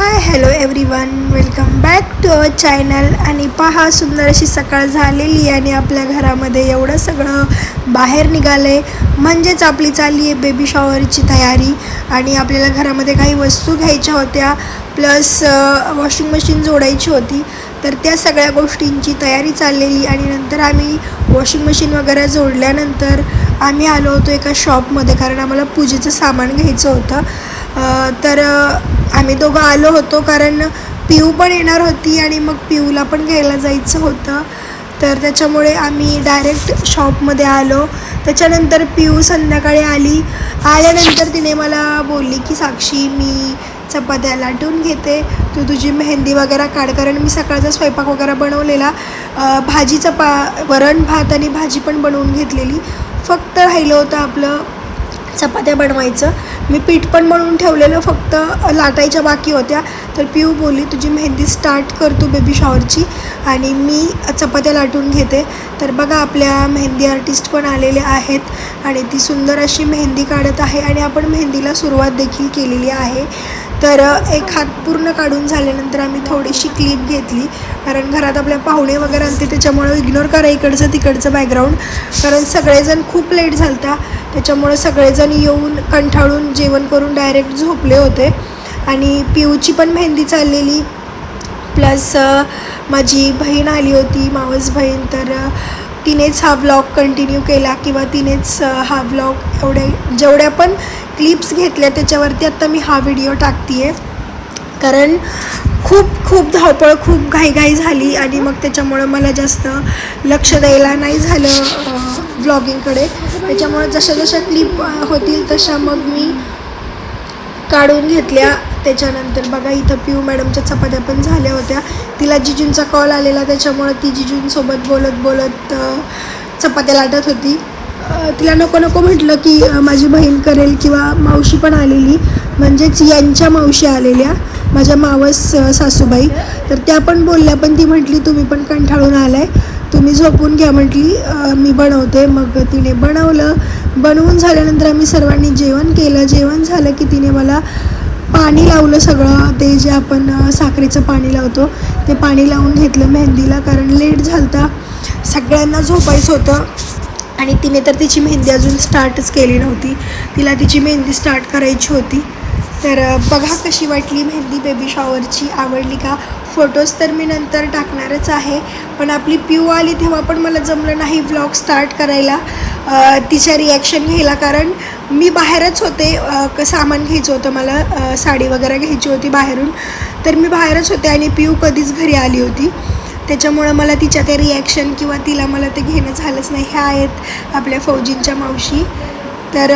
Hi hello everyone welcome back to our channel आणि पहा सुंदर अशी सकाळ झालेली आणि आपल्या घरामध्ये एवढं सगळं बाहेर निघालं आहे म्हणजेच आपली चालली आहे बेबी शॉवरची तयारी. आणि आपल्याला घरामध्ये काही वस्तू घ्यायच्या होत्या प्लस वॉशिंग मशीन जोडायची होती. तर त्या सगळ्या गोष्टींची तयारी चाललेली आणि नंतर आम्ही वॉशिंग मशीन वगैरे जोडल्यानंतर आम्ही आलो होतो एका शॉपमध्ये कारण आम्हाला पूजेचं सामान घ्यायचं होतं. तर आम्ही दोघं आलो होतो कारण पिऊ पण येणार होती आणि मग पिऊला पण घ्यायला जायचं होतं. तर त्याच्यामुळे आम्ही डायरेक्ट शॉपमध्ये आलो. त्याच्यानंतर पिऊ संध्याकाळी आली. आल्यानंतर तिने मला बोलली की साक्षी मी चपात्या लाटून घेते. तू तुझी मेहंदी वगैरे काढ. कारण मी सकाळचा स्वयंपाक वगैरे बनवलेला. अ, भाजी चपा वरण भात आणि भाजी पण बनवून घेतलेली. फक्त राहिलं होतं आपलं चपात्या बनवायचं. मी पीठ पण बनवून ठेवलेलं फक्त लाटायच्या बाकी होत्या. तर पिऊ बोलली तुझी मेहंदी स्टार्ट करतो बेबी शॉवरची आणि मी चपात्या लाटून घेते. तर बघा आपल्या मेहंदी आर्टिस्ट पण आलेले आहेत आणि ती सुंदर अशी मेहंदी काढत आहे आणि आपण मेहंदीला सुरुवात देखील केलेली आहे. तर एक हात पूर्ण काढून झाल्यानंतर आम्ही थोडीशी क्लिप घेतली. कारण घरात आपल्या पाहुणे वगैरे आणते त्याच्यामुळं इग्नोर करा इकडचं तिकडचं बॅकग्राऊंड कारण सगळेजण खूप लेट झालता. त्याच्यामुळं सगळेजण येऊन कंठाळून जेवण करून डायरेक्ट झोपले होते. आणि पिऊची पण मेहंदी चाललेली. प्लस माझी बहीण आली होती मावस बहीण. तर तिनेच हा व्लॉग कंटिन्यू केला किंवा तिनेच हा व्लॉग एवढे जेवढ्या पण क्लिप्स घेतल्या त्याच्यावरती आत्ता मी हा व्हिडिओ टाकते आहे कारण खूप खूप धावपळ खूप घाईघाई झाली आणि मग त्याच्यामुळं मला जास्त लक्ष द्यायला नाही झालं व्लॉगिंगकडे त्याच्यामुळं जशा जशा क्लिप होतील तशा मग मी काढून घेतल्या. त्याच्यानंतर बघा इथं पिऊ मॅडमच्या चपात्या पण झाल्या होत्या. तिला जिजूंचा कॉल आलेला त्याच्यामुळं ती जिजूंसोबत बोलत बोलत चपात्या लाटत होती. तिला नको नको म्हटलं की माझी बहीण करेल किंवा मावशी पण आलेली. म्हणजेच यांच्या मावशी आलेल्या माझ्या मावस सासूबाई. तर त्या पण बोलल्या पण ती म्हटली तुम्ही पण कंठाळून आलाय. तुम्ही झोपून घ्या. म्हटली मी बनवते. मग तिने बनवलं. बनवून झाल्यानंतर आम्ही सर्वांनी जेवण केलं. जेवण झालं की तिने मला पाणी लावलं सगळं. ते जे आपण साखरेचं पाणी लावतो ते पाणी लावून घेतलं मेहंदीला कारण लेट झालता. सगळ्यांना झोपायचं होतं. आणि तिने तर तिची मेहंदी अजून स्टार्टच केली नव्हती. तिला तिची मेहंदी स्टार्ट करायची होती. तर बघा कशी वाटली मेहंदी बेबी शॉवरची आवडली का? फोटोज तर मी नंतर टाकणारच आहे. पण आपली पिऊ आली तेव्हा पण मला जमलं नाही व्लॉग स्टार्ट करायला. तिच्या रिॲक्शन घ्यायला कारण मी बाहेरच होते. क सामान घ्यायचं होतं मला. साडी वगैरे घ्यायची होती बाहेरून. तर मी बाहेरच होते आणि पिऊ कधीच घरी आली होती. त्याच्यामुळं मला तिच्या ते रिॲक्शन किंवा तिला मला ते घेणं झालंच नाही. ह्या आहेत आपल्या फौजींच्या मावशी. तर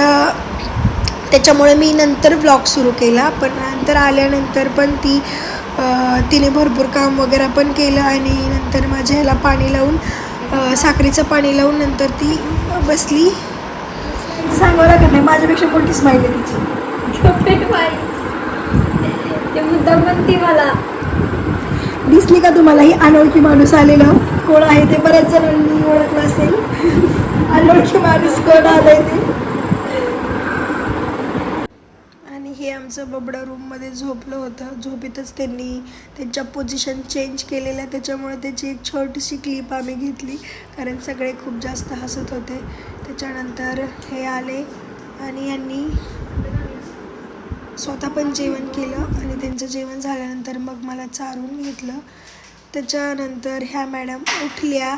त्याच्यामुळे मी नंतर ब्लॉग सुरू केला. पण नंतर आल्यानंतर पण ती तिने भरपूर काम वगैरे पण केलं आणि नंतर माझ्या ह्याला पाणी लावून साखरेचं पाणी लावून नंतर ती बसली. सांगावं लागत नाही. माझ्यापेक्षा मोठी स्माईल आहे तिची. ते पण ती मला. दिसली का तुम्हाला? ही अनोळखी माणूस आलेला. कोण आहे ते? बऱ्याच जणांनी ओळखलं असेल. अनोळखी माणूस कोण आलंय ते? आणि हे आमचं बबडं रूममध्ये झोपलं होतं. झोपेतच त्यांनी त्यांच्या पोझिशन चेंज केलेल्या. त्याच्यामुळे त्याची एक छोटीशी क्लिप आम्ही घेतली. कारण सगळे खूप जास्त हसत होते. त्याच्यानंतर हे आले आणि यांनी स्वतः पण जेवण केलं आणि त्यांचं जेवण झाल्यानंतर मग मला चारून घेतलं. त्याच्यानंतर ह्या मॅडम उठल्या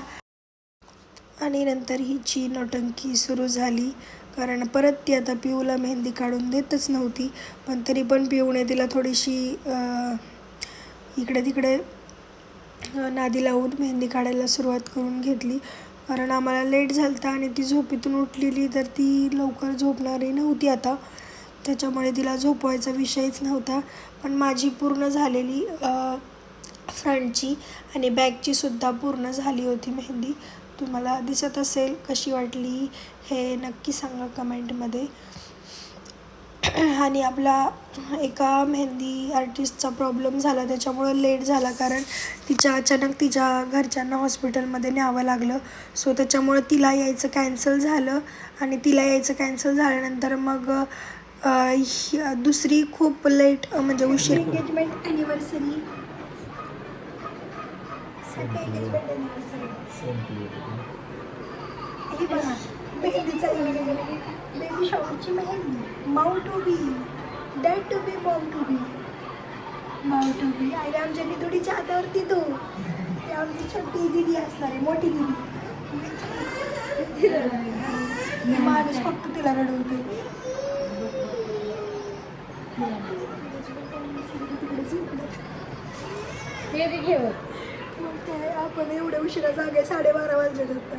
आणि नंतर हिची नौटंकी सुरू झाली. कारण परत ती आता पिऊला मेहंदी काढून देतच नव्हती. पण तरी पण पिऊने तिला थोडीशी इकडे तिकडे नादी लावून मेहंदी काढायला सुरुवात करून घेतली. कारण आम्हाला लेट झालता आणि ती झोपेतून उठलेली तर ती लवकर झोपणारी नव्हती आता. त्याच्यामुळे तिला झोपवायचा विषयच नव्हता. पण माझी पूर्ण झालेली फ्रंटची आणि बॅकची सुद्धा पूर्ण झाली होती मेहंदी. तुम्हाला दिसत असेल कशी वाटली हे नक्की सांगा कमेंटमध्ये. आणि आपला एका मेहंदी आर्टिस्टचा प्रॉब्लेम झाला त्याच्यामुळं लेट झाला कारण तिच्या अचानक तिच्या घरच्यांना हॉस्पिटलमध्ये न्यावं लागलं. सो त्याच्यामुळं तिला यायचं कॅन्सल झालं आणि तिला यायचं कॅन्सल झाल्यानंतर मग दुसरी खूप लेट म्हणजे उशीर. एंगेजमेंट अॅनिव्हर्सरी एंगेजमेंट अॅनिव्हर्सरी हे बघा मेहंदीचा baby शॉवरची mehndi. Mau to be dad to be mom to be Mau to be आणि आमच्या नितुडीच्या हातावरती तो. ती आमची छोटी दिदी असणार आहे मोठी दिदी. माणूस फक्त तिला रडवते हे बी घेऊ मग काय आपण एवढ्या उशिरा जागे साडेबारा वाजले आता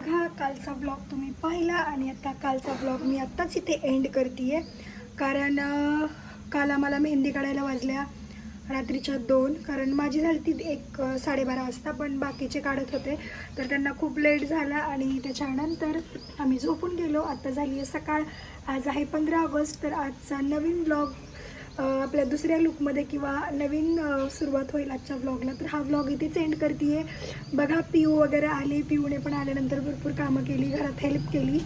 हा कालचा ब्लॉग तुम्ही पाहिला आणि आता कालचा ब्लॉग मी आत्ताच इथे एंड करते आहे कारण काल आम्हाला मेहंदी काढायला वाजल्या. रात्रीच्या दोन कारण माझी झाली ती एक साडेबारा वाजता पण बाकीचे काढत होते. तर त्यांना खूप लेट झाला आणि त्याच्यानंतर आम्ही झोपून गेलो. आता झाली आहे सकाळ. आज आहे पंधरा ऑगस्ट तर आजचा नवीन ब्लॉग आपल्या दुसऱ्या लुकमध्ये किंवा नवीन सुरुवात होईल आजच्या व्लॉगला तर हा व्लॉग इथेच एंड करते बघा पिऊ वगैरे आली. पिऊने पण आल्यानंतर भरपूर कामं केली. घरात हेल्प केली.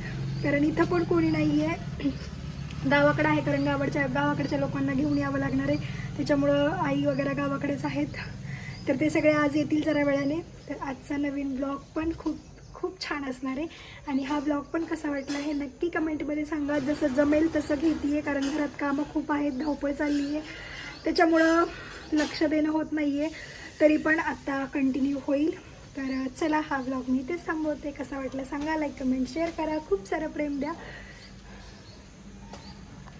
कारण इथं पण कोणी नाही आहे गावाकडं आहे कारण गावाकडच्या गावाकडच्या लोकांना घेऊन यावं लागणार आहे. त्याच्यामुळं आई वगैरे गावाकडेच आहेत. तर ते सगळे आज येतील जरा वेळाने. तर आजचा नवीन ब्लॉग पण खूप खूप छान असणार आहे. आणि हा ब्लॉग पण कसा वाटला हे नक्की कमेंटमध्ये सांगा. जसं जमेल तसं घेते आहे कारण घरात कामं खूप आहेत धावपळ चालली आहे त्याच्यामुळं लक्ष देणं होत नाही आहे तरी पण आत्ता कंटिन्यू होईल. तर चला हा ब्लॉग मी इथेच थांबवते. कसा वाटला सांगा. लाईक कमेंट शेअर करा. खूप सारं प्रेम द्या.